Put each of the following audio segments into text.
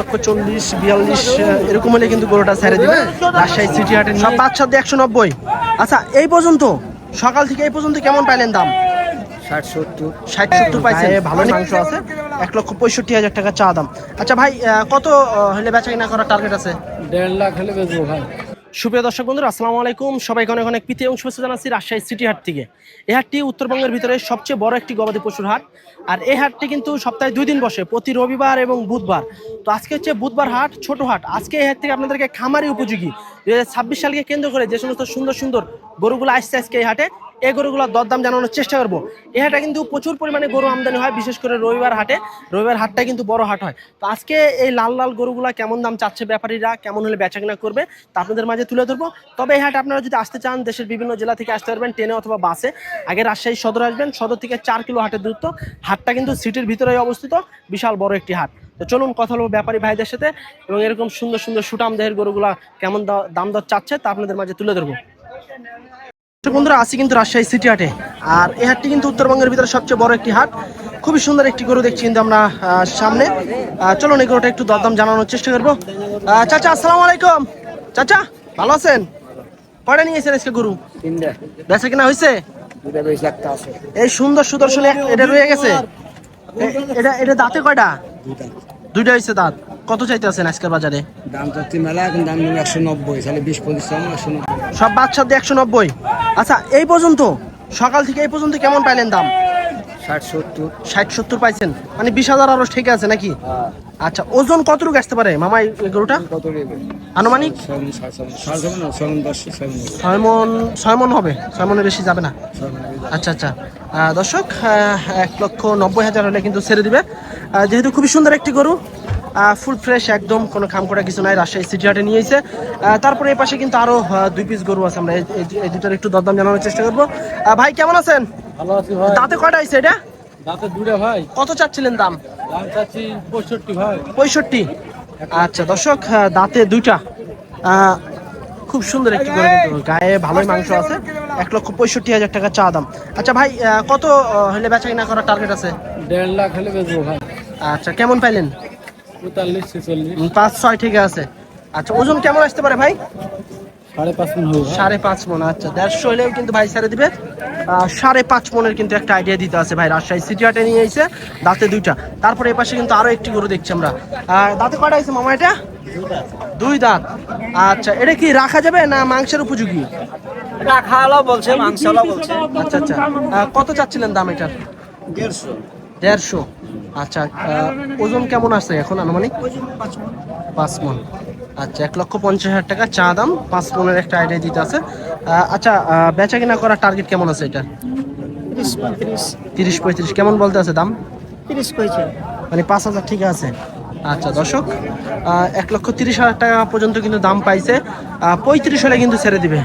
লক্ষ চল্লিশ বিয়াল্লিশ এরকম হলে কিন্তু গরুটা ছেড়ে দিবে। রাজশাহী সিটি হাটে সব পাঁচ সাত একশো নব্বই। আচ্ছা এই পর্যন্ত সকাল থেকে এই পর্যন্ত কেমন পাইলেন দাম? ষাট সত্তর। ষাট সত্তর পাইছে ভালো মাংস আছে। এক লক্ষ পঁয়ষট্টি হাজার টাকা চা দাম। আচ্ছা ভাই কত হলে বেচা কিনা করার টার্গেট আছে? দেড় লাখ হলে বেচবো ভাই। সুপ্রিয় দর্শক বন্ধুরা, আসসালামু আলাইকুম। সবাইকে অনেক অনেক প্রীতি এবং শুভেচ্ছা জানাচ্ছি রাজশাহী সিটি হাট থেকে। এই হাটটি উত্তরবঙ্গের ভিতরে সবচেয়ে বড় একটি গবাদি পশুর হাট। আর এই হাটটি কিন্তু সপ্তাহে দুই দিন বসে, প্রতি রবিবার এবং বুধবার। তো আজকে হচ্ছে বুধবার হাট, ছোট হাট। আজকে এই হাট থেকে আপনাদেরকে খামারি উপযোগী। দু হাজার ছাব্বিশ সালকে কেন্দ্র করে যে সমস্ত সুন্দর সুন্দর গরুগুলো আসছে আজকে এই হাটে এই গরুগুলোর দরদাম জানানোর চেষ্টা করব। এই হাটে কিন্তু প্রচুর পরিমাণে গরু আমদানি হয়, বিশেষ করে রবিবার হাটে। রবিবার হাটটা কিন্তু বড় হাট হয়। তো আজকে এই লাল লাল গরুগুলা কেমন দাম চাচ্ছে ব্যাপারীরা, কেমন হলে বেচাকেনা করবে, তা আপনাদের মাঝে তুলে ধরবো। তবে এই হাট আপনারা যদি আসতে চান, দেশের বিভিন্ন জেলা থেকে আসতে পারবেন, ট্রেনে অথবা বাসে। আগে রাজশাহী সদর আসবেন, সদর থেকে চার কিলো হাটের দূরত্ব। হাটটা কিন্তু সিটির ভিতরেই অবস্থিত, বিশাল বড় একটি হাট। তো চলুন কথা বলব ব্যাপারী ভাইদের সাথে এবং এরকম সুন্দর সুন্দর সুটাম দেহের গরুগুলা কেমন দাম দর চাচ্ছে, তা আপনাদের মাঝে তুলে ধরবো। বন্ধুরা আছি কিন্তু রাজশাহী সিটি হাটে। আর এই হাটটি কিন্তু উত্তরবঙ্গের ভিতরে সবচেয়ে বড় একটি হাট। খুবই সুন্দর একটি গরু দেখছি কিন্তু আমরা সামনে। চলুন এই গরুটা একটু দরদাম জানানোর চেষ্টা করব। চাচা আসসালামু আলাইকুম। চাচা ভালো আছেন? কয়টা নিয়েছেন আজকে গরু? বেচা কিনা হয়েছে? এই সুন্দর সুদর্শন এটা রয়ে গেছে? এটা এটা দাঁতে কয়টা? দুইটা হয়েছে দাঁত। কত চাইতে আছেন আজকের বাজারে? দাম তো তিন মেলা এখন দাম নেবে একশো নব্বই তাহলে বিশ পঁচিশ টাকা একশো নব্বই। সব বাচ্চার দিয়ে একশো নব্বই। আচ্ছা এই পর্যন্ত সকাল থেকে এই পর্যন্ত কেমন পাইলেন দাম? ষাট সত্তর। ষাট সত্তর পাইছেন? মানে বিশ হাজার আরও ঠিক আছে নাকি? আচ্ছা ওজন কতটুকু আসতে পারে মামা এই গরুটা? আনুমানিক ছয় মণ, সাড়ে ছয় মণ। সাড়ে ছয় মণ না, ছয় মণ দশ, ছয় মণ হবে। ছয় মন ছয় মন হবে ছয় মনের বেশি যাবে। না। আচ্ছা। আচ্ছা দর্শক এক লক্ষ নব্বই হাজার হলে কিন্তু ছেড়ে দিবে। যেহেতু খুবই সুন্দর একটি গরু ফুল ফ্রেশ একদম কোনো খাম করা কিছু নাই রাজশাহী সিটি হাটে নিয়ে এসে। তারপরে এই পাশে কিন্তু আরও দুই পিস গরু আছে আমরা এই দুটোর একটু দরদাম জানানোর চেষ্টা করব। ভাই কেমন আছেন? ভালো আছি ভাই। দাঁতে কয়টা আছে এটা? দাঁতে দুটা ভাই। কত চাচ্ছিলেন দাম? দাম চাচ্ছি পঁয়ষট্টি ভাই। পঁয়ষট্টি? আচ্ছা দর্শক দাঁতে দুইটা। খুব সুন্দর একটি গরু কিন্তু গায়ে ভালোই মাংস আছে। এক লক্ষ পঁয়ষট্টি হাজার টাকা চা দাম। আচ্ছা ভাই কত হলে বেচা কিনা করার টার্গেট আছে? দেড় লাখ হলে বেচবো ভাই। আচ্ছা কেমন পাইলেন? পঁয়তাল্লিশ ছেচল্লিশ। পাঁচ ছয় ঠিক আছে। আচ্ছা ওজন কেমন আসতে পারে ভাই? সাড়ে পাঁচ হবে সাড়ে পাঁচ মন আচ্ছা। দেড়শো হলেও কিন্তু ভাই ছেড়ে দিবে। সাড়ে পাঁচ মনের কিন্তু একটা আইডিয়া দিতে আছে ভাই রাজশাহী সিটি হাটে নিয়ে এসে দাঁতে দুইটা। তারপরে এই পাশে কিন্তু আরও একটি গরু দেখছি আমরা। দাঁতে কয়টা আছে মামা এটা? দুই দাঁত। আচ্ছা এটা কি রাখা যাবে না মাংসের উপযোগী? রাখালা বলছে মাংসলা বলছে। আচ্ছা আচ্ছা। কত চাচ্ছিলেন দাম এটার? দেড়শো। দেড়শো। আচ্ছা ওজন কেমন আছে এখন আনুমানিক? পাঁচ মন। আচ্ছা এক লক্ষ পঞ্চাশ হাজার টাকা চা দাম পাঁচ মনের একটা আইডিয়া দিতে আছে। আচ্ছা বেচা কিনা করার টার্গেট কেমন আছে এটা? তিরিশ পঁয়ত্রিশ। তিরিশ পঁয়ত্রিশ কেমন বলতে আছে দাম? তিরিশ কইছে। মানে পাঁচ হাজার ঠিক আছে। আচ্ছা দর্শক এক লক্ষ তিরিশ হাজার টাকা পর্যন্ত কিন্তু দাম পাইছে। পঁয়ত্রিশ হলে কিন্তু ছেড়ে দিবে।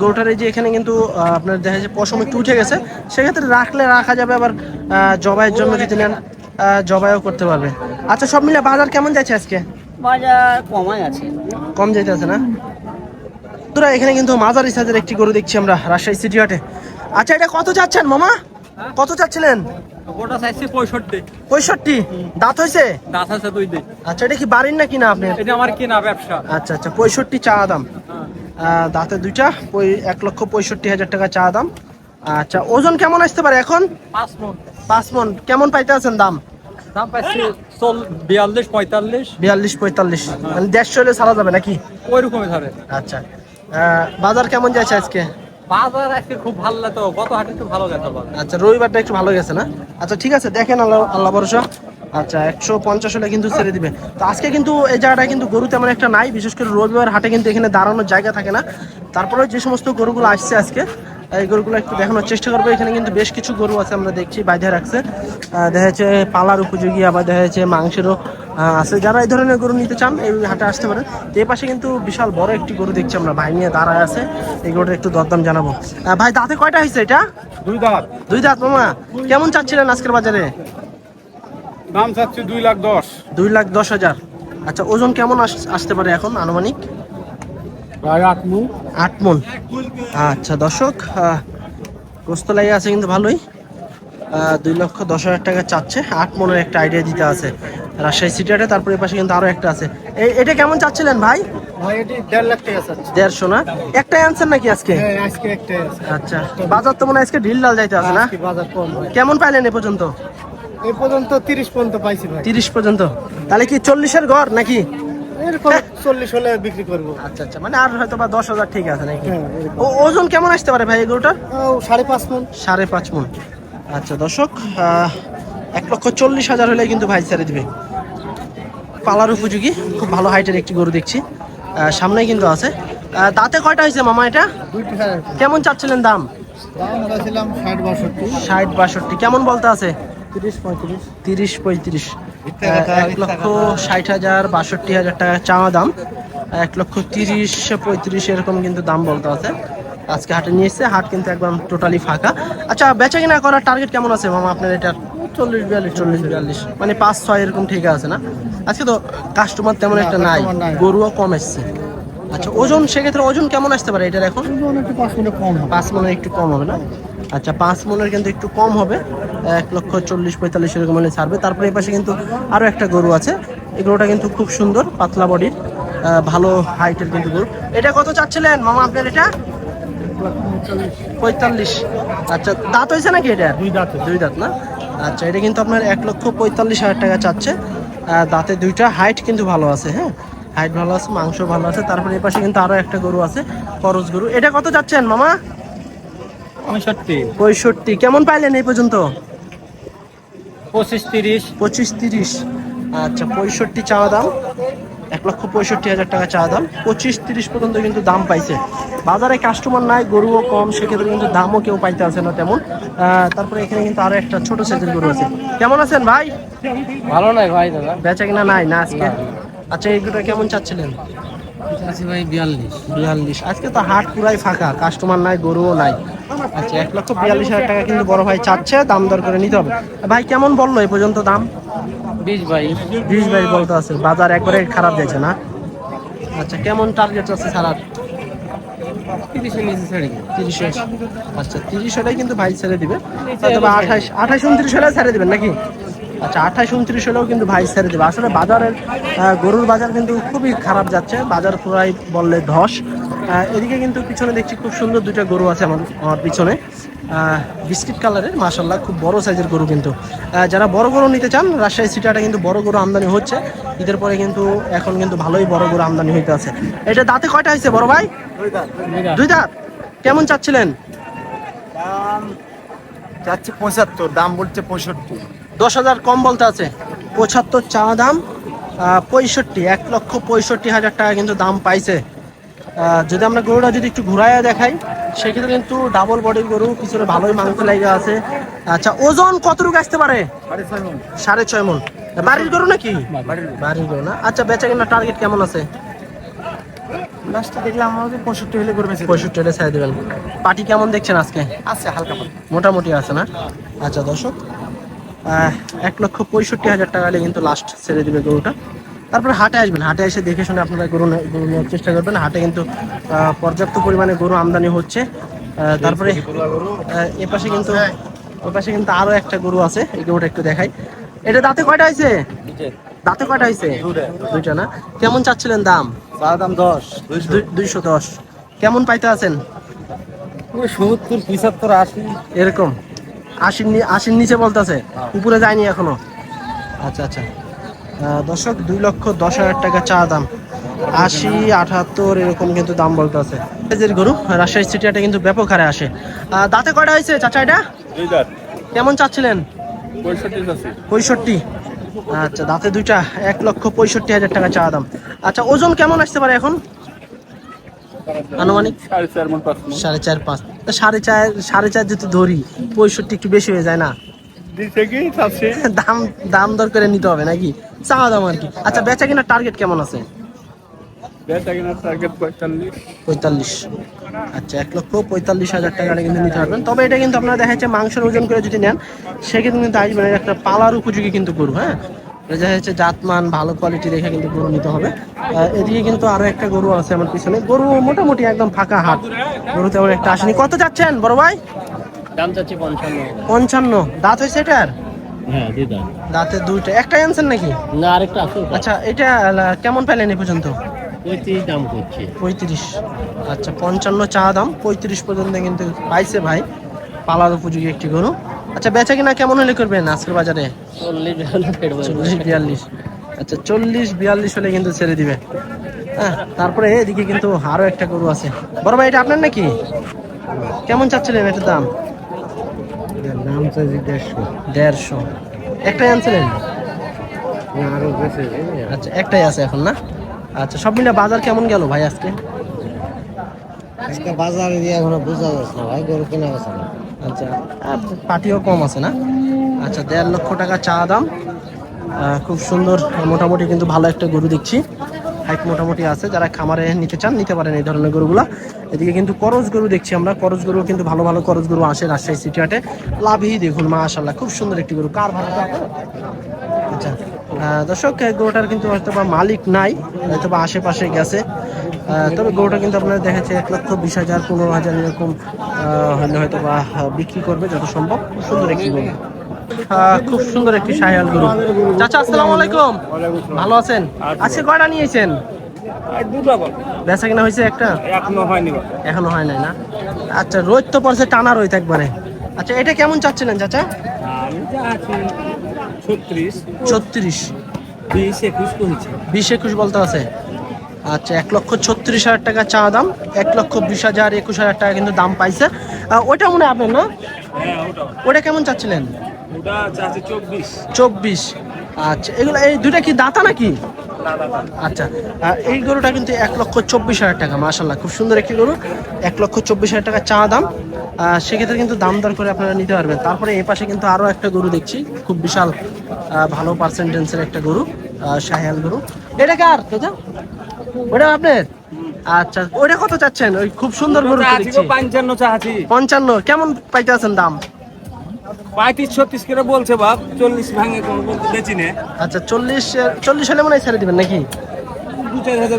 গরুটার এই যে এখানে কিন্তু আপনার দেখা যাচ্ছে পশম একটু উঠে গেছে। সেক্ষেত্রে রাখলে রাখা যাবে আবার জবাইয়ের জন্য যদি নেন জবাইও করতে পারবে। আচ্ছা সব মিলে বাজার কেমন যাচ্ছে আজকে? বাজার কমাই আছে। কম যেতে আছে না? তোরা এখানে কিন্তু মাঝারি সাইজের একটি গরু দেখছি আমরা রাজশাহী সিটি হাটে। আচ্ছা এটা কত চাচ্ছেন মামা? কত চাচ্ছিলেন? ওটা চাইছি পঁয়ষট্টি। পঁয়ষট্টি? দাঁত হয়েছে? দাঁত আছে দুই দিন আচ্ছা এটা কি বাড়ির না কিনা আপনার? এটা আমার কিনা ব্যবসা। আচ্ছা আচ্ছা পঁয়ষট্টি চা দাম। আহ, দাঁতে দুইটা পঁয়- এক লক্ষ পঁয়ষট্টি হাজার টাকা চা দাম। আচ্ছা ওজন কেমন আসতে পারে এখন? পাঁচ মন। পাঁচ মন। কেমন পাইতে আছেন দাম? দাম পাচ্ছি চল বিয়াল্লিশ পঁয়তাল্লিশ? বিয়াল্লিশ পঁয়তাল্লিশ। মানে দেড়শো হলে ছাড়া যাবে নাকি? আচ্ছা। বাজার কেমন যাচ্ছে আজকে? বাজার আজকে খুব ভালো লাগতো গত হাটে একটু ভালো যেত আচ্ছা রবিবারটা একটু ভালো গেছে না? আচ্ছা ঠিক আছে দেখেন আল্লাহ আল্লাহ ভরসা। আচ্ছা একশো পঞ্চাশ হলে কিন্তু ছেড়ে দিবে। তো আজকে কিন্তু এই জায়গাটা কিন্তু গরু তেমন একটা নাই বিশেষ করে রবিবার হাটে কিন্তু এখানে দাঁড়ানোর জায়গা থাকে না। তারপরে যে সমস্ত গরুগুলো আসছে আজকে এই গরুগুলো একটু দেখানোর চেষ্টা করব। এখানে কিন্তু বেশ কিছু গরু আছে আমরা দেখছি বাইধে রাখছে। দেখা যাচ্ছে পালার উপযোগী আবার দেখা যাচ্ছে মাংসেরও আছে। যারা এই ধরনের গরু নিতে চান এই হাটে আসতে পারেন। তো এই পাশে কিন্তু বিশাল বড় একটি গরু দেখছি আমরা ভাই নিয়ে দাঁড়ায় আছে। এই গরুটা একটু দরদাম জানাব। ভাই দাঁতে কয়টা হয়েছে এটা? দুই দাঁত। দুই দাঁত মামা। কেমন চাচ্ছিলেন আজকের বাজারে? দাম চাচ্ছি দুই লাখ দশ। দুই লাখ দশ হাজার। আচ্ছা ওজন কেমন আস- আসতে পারে এখন আনুমানিক? আট আট মন। আচ্ছা দর্শক গোস্ত লাগে আছে কিন্তু ভালোই। দুই লক্ষ দশ হাজার টাকা চাচ্ছে। আট মনের একটা আইডিয়া দিতে আছে। রাজশাহী সিটি হাটে তারপরে পাশে কিন্তু আরও একটা আছে। এই এটা কেমন চাচ্ছিলেন ভাই? দেড়শো না? একটাই আনছেন নাকি আজকে? হ্যাঁ আচ্ছা বাজার তো মনে আজকে ঢিল ডাল যাইতে আছে না? বাজার কেমন পাইলেন এ পর্যন্ত? এই পর্যন্ত তিরিশ পর্যন্ত পাইছি তিরিশ পর্যন্ত। তাহলে কি চল্লিশের ঘর নাকি? এরকম চল্লিশ হলে বিক্রি করব। আচ্ছা আচ্ছা মানে আর হয়তো বা দশ হাজার ঠিক আছে নাকি? হ্যাঁ, ও ওজন কেমন আসতে পারে ভাই এগুলোটার ও, সাড়ে পাঁচ মন। সাড়ে পাঁচ মন। আচ্ছা দর্শক এক লক্ষ চল্লিশ হাজার হলে কিন্তু ভাই ছেড়ে দিবে। পালার উপযোগী খুব ভালো হাইটের একটি গরু দেখছি। সামনেই কিন্তু আছে। দাঁতে কয়টা হয়েছে মামা এটা? কেমন চাচ্ছিলেন দাম? ষাট বাষট্টি। ষাট বাষট্টি। কেমন বলতে আছে? তিরিশ পঁয়ত্রিশ। তিরিশ পঁয়ত্রিশ। এক লক্ষ ষাট হাজার বাষট্টি হাজার টাকা চাওয়া দাম। এক লক্ষ তিরিশ পঁয়ত্রিশ এরকম কিন্তু দাম বলতে আছে। আজকে হাটে নিয়ে এসছে হাট কিন্তু একদম টোটালি ফাঁকা। আচ্ছা বেচা কিনা করার টার্গেট কেমন আছে মামা আপনার এটার? চল্লিশ বিয়াল্লিশ। চল্লিশ বিয়াল্লিশ। মানে পাঁচ ছয় এরকম ঠিক আছে না? আজকে তো কাস্টমার তেমন একটা নাই গরুও কম এসছে। আচ্ছা ওজন সেক্ষেত্রে ওজন কেমন আসতে পারে এটার এখন? পাঁচ মিনিট কম পাঁচ মনের একটু কম হবে না? আচ্ছা পাঁচ মনের কিন্তু একটু কম হবে। এক লক্ষ চল্লিশ পঁয়তাল্লিশ এরকম হলে ছাড়বে। তারপরে এই পাশে কিন্তু আরও একটা গরু আছে। এই গরুটা কিন্তু খুব সুন্দর পাতলা বডির ভালো হাইটের কিন্তু গরু। এটা কত চাচ্ছিলেন মামা আপনার এটা? পঁয়তাল্লিশ। আচ্ছা দাঁত হয়েছে নাকি এটা? দুই দাঁত দুই দাঁত না? আচ্ছা এটা কিন্তু আপনার এক লক্ষ পঁয়তাল্লিশ হাজার টাকা চাচ্ছে। দাঁতে দুইটা হাইট কিন্তু ভালো আছে হ্যাঁ? হাইট ভালো আছে মাংস ভালো আছে। তারপরে এই পাশে কিন্তু আরও একটা গরু আছে করজ গরু। এটা কত চাচ্ছেন মামা? পঁয়ষট্টি। পঁয়ষট্টি। কেমন পাইলেন এই পর্যন্ত? পঁচিশ তিরিশ। পঁচিশ তিরিশ। আচ্ছা পঁয়ষট্টি চাওয়া দাম। এক লক্ষ পঁয়ষট্টি হাজার টাকা চাওয়া দাম। পঁচিশ তিরিশ পর্যন্ত কিন্তু দাম পাইছে। বাজারে কাস্টমার নাই গরুও কম সেক্ষেত্রে কিন্তু দামও কেউ পাইতে আছে না তেমন। তারপরে এখানে কিন্তু আরও একটা ছোট সাইজের গরু আছে। কেমন আছেন ভাই? ভালো নাই ভাই দাদা। বেচা কিনা নাই না আজকে? আচ্ছা এইগুলো কেমন চাচ্ছিলেন? ভাই বিয়াল্লিশ। বিয়াল্লিশ। আজকে তো হাট পুরাই ফাঁকা কাস্টমার নাই গরুও নাই। আচ্ছা এক লক্ষ বিয়াল্লিশ হাজার টাকা কিন্তু বড় ভাই চাচ্ছে দাম দর করে নিতে হবে। ভাই কেমন বলল এই পর্যন্ত দাম? বিশ ভাই। বিশ ভাই বলতে আছে বাজার একবারে খারাপ যাচ্ছে না? আচ্ছা কেমন টার্গেট আছে তিরিশ আচ্ছা তিরিশ হলেই কিন্তু ভাই ছেড়ে দিবে। অথবা আঠাশ আঠাশ উনত্রিশ হলে ছেড়ে দিবেন নাকি? আচ্ছা আঠাশ, উনত্রিশ হলেও কিন্তু ভাই ছেড়ে দেবে। আসলে বাজারের গরুর বাজার কিন্তু খুবই খারাপ যাচ্ছে। বাজার পুরাই বললে ধস। এদিকে কিন্তু পিছনে দেখছি খুব সুন্দর দুটো গরু আছে আমার আমার পিছনে। বিস্কিট কালারের মাসাল্লাহ খুব বড় সাইজের গরু কিন্তু। যারা বড় গরু নিতে চান, রাজশাহী সিটাটা কিন্তু বড় গরু আমদানি হচ্ছে। ঈদের পরে কিন্তু, এখন কিন্তু ভালোই বড় গরু আমদানি হইতে আছে। এটা দাঁতে কয়টা হয়েছে, বড় ভাই? দুই দাঁত। কেমন চাচ্ছিলেন? যাচ্ছে পঁচাত্তর, দাম বলছে পঁয়ষট্টি। দশ হাজার কম বলতে আছে। পঁচাত্তর চাওয়া দাম পঁয়ষট্টি এক লক্ষ পঁয়ষট্টি হাজার টাকা কিন্তু দাম পাইছে। যদি আমরা গরুটা যদি একটু ঘুরাইয়া দেখাই সেক্ষেত্রে কিন্তু ডাবল বডির গরু পিছনে ভালোই মাংস লাগে আছে। আচ্ছা ওজন কতটুকু আসতে পারে? সাড়ে ছয় মন। বাড়ির গরু নাকি? বাড়ির গরু। না? আচ্ছা বেচা কিনা টার্গেট কেমন আছে? পঁয়ষট্টি হলে পঁয়ষট্টি হলে ছেড়ে দেবেন। পাটি কেমন দেখছেন আজকে? আছে হালকা মোটামুটি আছে না? আচ্ছা দর্শক এক লক্ষ পঁয়ষট্টি হাজার টাকা হলে কিন্তু লাস্ট ছেড়ে দিবে গরুটা। তারপরে হাটে আসবেন হাটে এসে দেখে শুনে আপনারা গরু গরু নেওয়ার চেষ্টা করবেন। হাটে কিন্তু পর্যাপ্ত পরিমাণে গরু আমদানি হচ্ছে। তারপরে এ পাশে কিন্তু ওই পাশে কিন্তু আরও একটা গরু আছে। এই গরুটা একটু দেখাই। এটা দাঁতে কয়টা হয়েছে? দাঁতে কয়টা হয়েছে? দুইটা। না? কেমন চাচ্ছিলেন দাম? দাম দশ দুই- দুইশো দশ। কেমন পাইতে আছেন? সত্তর পঁচাত্তর আশি। এরকম। আশির নি- আশির নিচে বলতেছে। উপরে যায়নি এখনও। আচ্ছা আচ্ছা। দর্শক দুই লক্ষ দশ হাজার টাকা চা দাম। আশি আঠাত্তর এরকম কিন্তু দাম বলতেছে। সাইজের গরু রাজশাহী সিটিয়াটা কিন্তু ব্যাপক হারে আসে। দাঁতে কয়টা হয়েছে চাচা এটা? কেমন চাচ্ছিলেন? পঁয়ষট্টি পঁয়ষট্টি। আচ্ছা দাঁতে দুইটা এক লক্ষ পঁয়ষট্টি হাজার টাকা চা দাম। আচ্ছা ওজন কেমন আসতে পারে এখন? আনুমানিক? সাড়ে চার মন পাঁচ সাড়ে চার পাঁচ। সাড়ে চার সাড়ে চার যদি ধরি পঁয়ষট্টি একটু বেশি হয়ে যায় না? দাম দাম দর করে নিতে হবে নাকি? চাওয়া দাম আর কি। আচ্ছা বেচা কিনা টার্গেট কেমন আছে? কিনার পঁয়তাল্লিশ। আচ্ছা এক লক্ষ পঁয়তাল্লিশ হাজার টাকা কিন্তু নিতে পারবেন। তবে এটা কিন্তু আপনারা দেখা যাচ্ছে মাংসের ওজন করে যদি নেন সেক্ষেত্রে কিন্তু আসবেন একটা পালার উপযোগী কিন্তু গরু হ্যাঁ? দেখা যাচ্ছে জাতমান ভালো কোয়ালিটি দেখে কিন্তু গরু নিতে হবে। এদিকে কিন্তু আরও একটা গরু আছে আমার পিছনে। গরু মোটামুটি একদম ফাঁকা হাট। গরু তেমন একটা আসেনি। কত যাচ্ছেন বড় ভাই? দাম চাচ্ছি পঞ্চান্ন। পঞ্চান্ন। দাঁত হয়েছে এটার? হ্যাঁ দাঁতে। দুইটা। একটাই আনছেন নাকি? না আরেকটা আছে আচ্ছা এটা কেমন পাইলেন এ পর্যন্ত? পঁয়ত্রিশ দাম করছে। পঁয়ত্রিশ। আচ্ছা পঞ্চান্ন চা দাম। পঁয়ত্রিশ পর্যন্ত কিন্তু পাইছে ভাই। পালার উপযোগী একটি গরু। আচ্ছা বেচা কিনা কেমন হলে করবেন আজকের বাজারে? চল্লিশ বিয়াল্লিশ আচ্ছা চল্লিশ বিয়াল্লিশ হলে কিন্তু ছেড়ে দিবে। হ্যাঁ তারপরে এদিকে কিন্তু আরও একটা গরু আছে। বড় ভাই এটা আপনার নাকি? কেমন চাচ্ছিলেন এটার দাম? দাম চাইছি দেড়শো। দেড়শো। একটাই আনছিলেন? আরও আচ্ছা একটাই আছে এখন না? আচ্ছা সব মিলে বাজার কেমন গেল ভাই আজকে? আজকে বাজারে দিয়ে এখনও বোঝা যাচ্ছে না ভাই গরু কেনা গেছে না আচ্ছা পাটিও কম আছে না? আচ্ছা দেড় লক্ষ টাকা চা দাম। খুব সুন্দর, মোটামুটি কিন্তু ভালো একটা গরু দেখছি। হাইট মোটামুটি আছে, যারা খামারে নিতে চান, নিতে পারেন এই ধরনের গরুগুলা। এদিকে কিন্তু করজ গরু দেখছি আমরা। করজ গরু কিন্তু ভালো ভালো করজ গরু আসে রাজশাহী সিটি হাটে। লাভই দেখুন মাশাল্লাহ খুব সুন্দর একটি গরু। কার ভালো আচ্ছা। দর্শক গরুটার কিন্তু হয়তো বা মালিক নাই হয়তো বা আশেপাশে গেছে। তবে গরুটা কিন্তু আপনারা দেখেছে এক লক্ষ বিশ হাজার পনেরো হাজার এরকম হলে হয়তো বা বিক্রি করবে যত সম্ভব। খুব সুন্দর একটি গরু। খুব সুন্দর একটি শাহিয়াল গরু। চাচা আসসালামু আলাইকুম। ভালো আছেন? আজকে কয়টা নিয়েছেন? বেচা কিনা হয়েছে একটা? এখনও হয়নি এখনও হয় নাই না? আচ্ছা রোদ তো পড়ছে টানা রোদ একবারে। আচ্ছা এটা কেমন চাচ্ছিলেন চাচা? ছত্রিশ। ছত্রিশ। বিশ একুশ করেছে। বিশ একুশ বলতে আছে। আচ্ছা এক লক্ষ ছত্রিশ হাজার টাকা চা দাম এক লক্ষ বিশ হাজার একুশ হাজার টাকা কিন্তু দাম পাইছে। ওটা মনে আপনার না? হ্যাঁ ওটা কেমন চাচ্ছিলেন? চব্বিশ। চব্বিশ। আচ্ছা এগুলো এই দুইটা কি দাতা নাকি? আচ্ছা এই গরুটা কিন্তু এক লক্ষ চব্বিশ হাজার টাকা মাসাল্লাহ খুব সুন্দর একটি গরু এক লক্ষ চব্বিশ হাজার টাকা চা দাম। সেক্ষেত্রে কিন্তু দাম দর করে আপনারা নিতে পারবেন। তারপরে এই পাশে কিন্তু আরও একটা গরু দেখছি খুব বিশাল আহ, ভালো পার্সেন্টেন্সের একটা গরু আহ, শাহিয়াল গরু। এটা কার? দাদা? ওটা আপনার? আচ্ছা ওটা কত চাচ্ছেন? ওই খুব সুন্দর গরু পঞ্চান্ন চাচ্ছি। পঞ্চান্ন কেমন পাইতে আছেন দাম? পঁয়ত্রিশ ছত্রিশ করে বলছে বাপ চল্লিশ ভাঙে বেচি নে। আচ্ছা চল্লিশ চল্লিশ হলে মনে হয় ছেড়ে দিবেন নাকি? দু চার হাজার।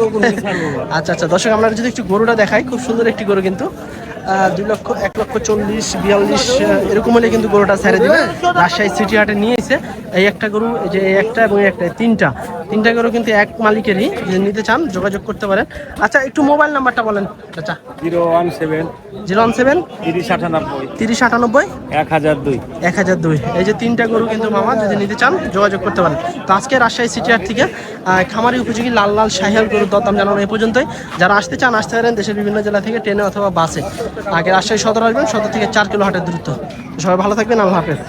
আচ্ছা আচ্ছা দর্শক আমরা যদি একটু গরুটা দেখাই খুব সুন্দর একটি গরু কিন্তু। দুই লক্ষ এক লক্ষ চল্লিশ বিয়াল্লিশ এরকম হলে কিন্তু গরুটা ছেড়ে দিবে। রাজশাহী সিটি হাটে নিয়ে এসে এই একটা গরু এই যে একটা এবং একটা তিনটা। তিনটা গরু কিন্তু এক মালিকেরই যদি নিতে চান যোগাযোগ করতে পারেন। আচ্ছা একটু মোবাইল নাম্বারটা বলেন আচ্ছা zero one seven zero one seven তিরিশ আটানব্বই তিরিশ আটানব্বই এক হাজার দুই এক হাজার দুই। এই যে তিনটা গরু কিন্তু মামা যদি নিতে চান যোগাযোগ করতে পারেন। তো আজকে রাজশাহী সিটি হাট থেকে খামারি উপযোগী লাল লাল শাহিয়াল গরুর দরদাম জানানো এই পর্যন্তই। যারা আসতে চান আসতে পারেন দেশের বিভিন্ন জেলা থেকে ট্রেনে অথবা বাসে। আগে রাজশাহী সদর আসবেন সদর থেকে চার কিলো হাটের দূরত্ব। সবাই ভালো থাকবেন আল্লাহ হাফেজ।